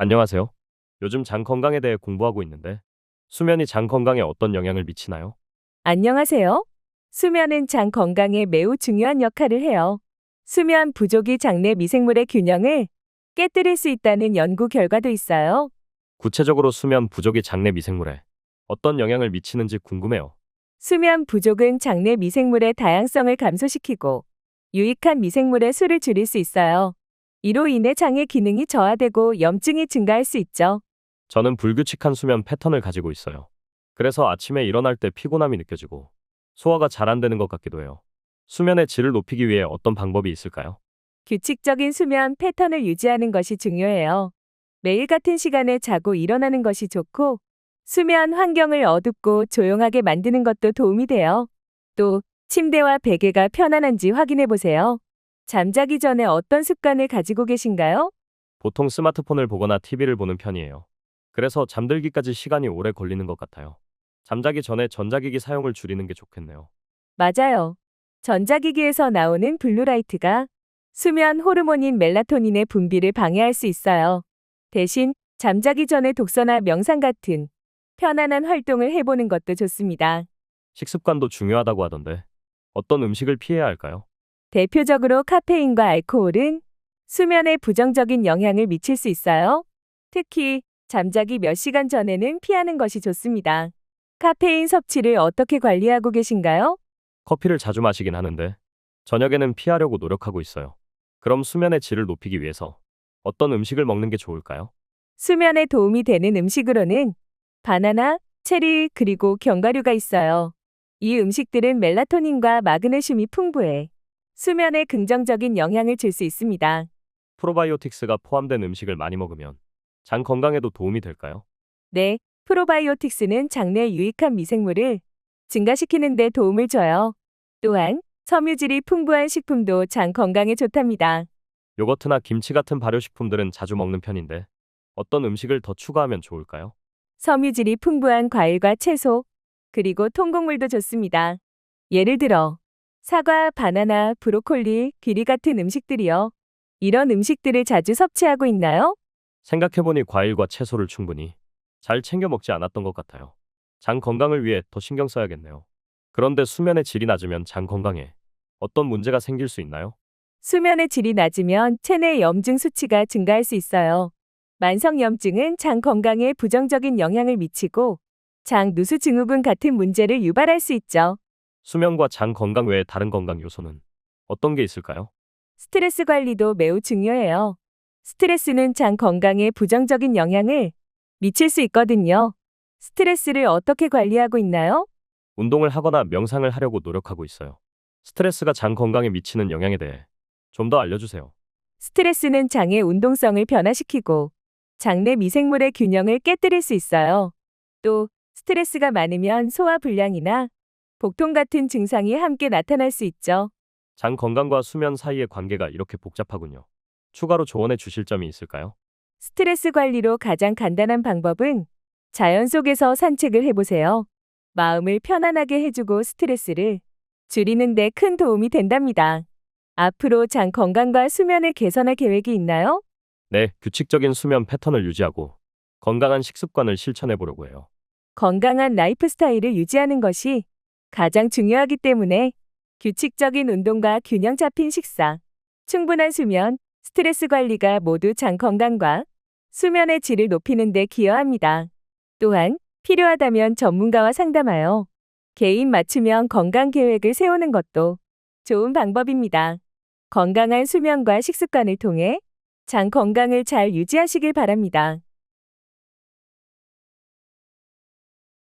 안녕하세요. 요즘 장 건강에 대해 공부하고 있는데 수면이 장 건강에 어떤 영향을 미치나요? 안녕하세요. 수면은 장 건강에 매우 중요한 역할을 해요. 수면 부족이 장내 미생물의 균형을 깨뜨릴 수 있다는 연구 결과도 있어요. 구체적으로 수면 부족이 장내 미생물에 어떤 영향을 미치는지 궁금해요. 수면 부족은 장내 미생물의 다양성을 감소시키고 유익한 미생물의 수를 줄일 수 있어요. 이로 인해 장의 기능이 저하되고 염증이 증가할 수 있죠. 저는 불규칙한 수면 패턴을 가지고 있어요. 그래서 아침에 일어날 때 피곤함이 느껴지고 소화가 잘 안 되는 것 같기도 해요. 수면의 질을 높이기 위해 어떤 방법이 있을까요? 규칙적인 수면 패턴을 유지하는 것이 중요해요. 매일 같은 시간에 자고 일어나는 것이 좋고, 수면 환경을 어둡고 조용하게 만드는 것도 도움이 돼요. 또, 침대와 베개가 편안한지 확인해 보세요. 잠자기 전에 어떤 습관을 가지고 계신가요? 보통 스마트폰을 보거나 TV를 보는 편이에요. 그래서 잠들기까지 시간이 오래 걸리는 것 같아요. 잠자기 전에 전자기기 사용을 줄이는 게 좋겠네요. 맞아요. 전자기기에서 나오는 블루라이트가 수면 호르몬인 멜라토닌의 분비를 방해할 수 있어요. 대신 잠자기 전에 독서나 명상 같은 편안한 활동을 해보는 것도 좋습니다. 식습관도 중요하다고 하던데 어떤 음식을 피해야 할까요? 대표적으로 카페인과 알코올은 수면에 부정적인 영향을 미칠 수 있어요. 특히 잠자기 몇 시간 전에는 피하는 것이 좋습니다. 카페인 섭취를 어떻게 관리하고 계신가요? 커피를 자주 마시긴 하는데 저녁에는 피하려고 노력하고 있어요. 그럼 수면의 질을 높이기 위해서 어떤 음식을 먹는 게 좋을까요? 수면에 도움이 되는 음식으로는 바나나, 체리, 그리고 견과류가 있어요. 이 음식들은 멜라토닌과 마그네슘이 풍부해 수면에 긍정적인 영향을 줄 수 있습니다. 프로바이오틱스가 포함된 음식을 많이 먹으면 장 건강에도 도움이 될까요? 네, 프로바이오틱스는 장내 유익한 미생물을 증가시키는 데 도움을 줘요. 또한 섬유질이 풍부한 식품도 장 건강에 좋답니다. 요거트나 김치 같은 발효식품들은 자주 먹는 편인데 어떤 음식을 더 추가하면 좋을까요? 섬유질이 풍부한 과일과 채소, 그리고 통곡물도 좋습니다. 예를 들어 사과, 바나나, 브로콜리, 귀리 같은 음식들이요. 이런 음식들을 자주 섭취하고 있나요? 생각해보니 과일과 채소를 충분히 잘 챙겨 먹지 않았던 것 같아요. 장 건강을 위해 더 신경 써야겠네요. 그런데 수면의 질이 낮으면 장 건강에 어떤 문제가 생길 수 있나요? 수면의 질이 낮으면 체내 염증 수치가 증가할 수 있어요. 만성 염증은 장 건강에 부정적인 영향을 미치고 장 누수 증후군 같은 문제를 유발할 수 있죠. 수면과 장 건강 외에 다른 건강 요소는 어떤 게 있을까요? 스트레스 관리도 매우 중요해요. 스트레스는 장 건강에 부정적인 영향을 미칠 수 있거든요. 스트레스를 어떻게 관리하고 있나요? 운동을 하거나 명상을 하려고 노력하고 있어요. 스트레스가 장 건강에 미치는 영향에 대해 좀 더 알려주세요. 스트레스는 장의 운동성을 변화시키고 장내 미생물의 균형을 깨뜨릴 수 있어요. 또 스트레스가 많으면 소화 불량이나 복통 같은 증상이 함께 나타날 수 있죠. 장 건강과 수면 사이의 관계가 이렇게 복잡하군요. 추가로 조언해 주실 점이 있을까요? 스트레스 관리로 가장 간단한 방법은 자연 속에서 산책을 해보세요. 마음을 편안하게 해주고 스트레스를 줄이는 데 큰 도움이 된답니다. 앞으로 장 건강과 수면을 개선할 계획이 있나요? 네, 규칙적인 수면 패턴을 유지하고 건강한 식습관을 실천해 보려고 해요. 건강한 라이프 스타일을 유지하는 것이 가장 중요하기 때문에 규칙적인 운동과 균형 잡힌 식사, 충분한 수면, 스트레스 관리가 모두 장 건강과 수면의 질을 높이는 데 기여합니다. 또한 필요하다면 전문가와 상담하여 개인 맞춤형 건강 계획을 세우는 것도 좋은 방법입니다. 건강한 수면과 식습관을 통해 장 건강을 잘 유지하시길 바랍니다.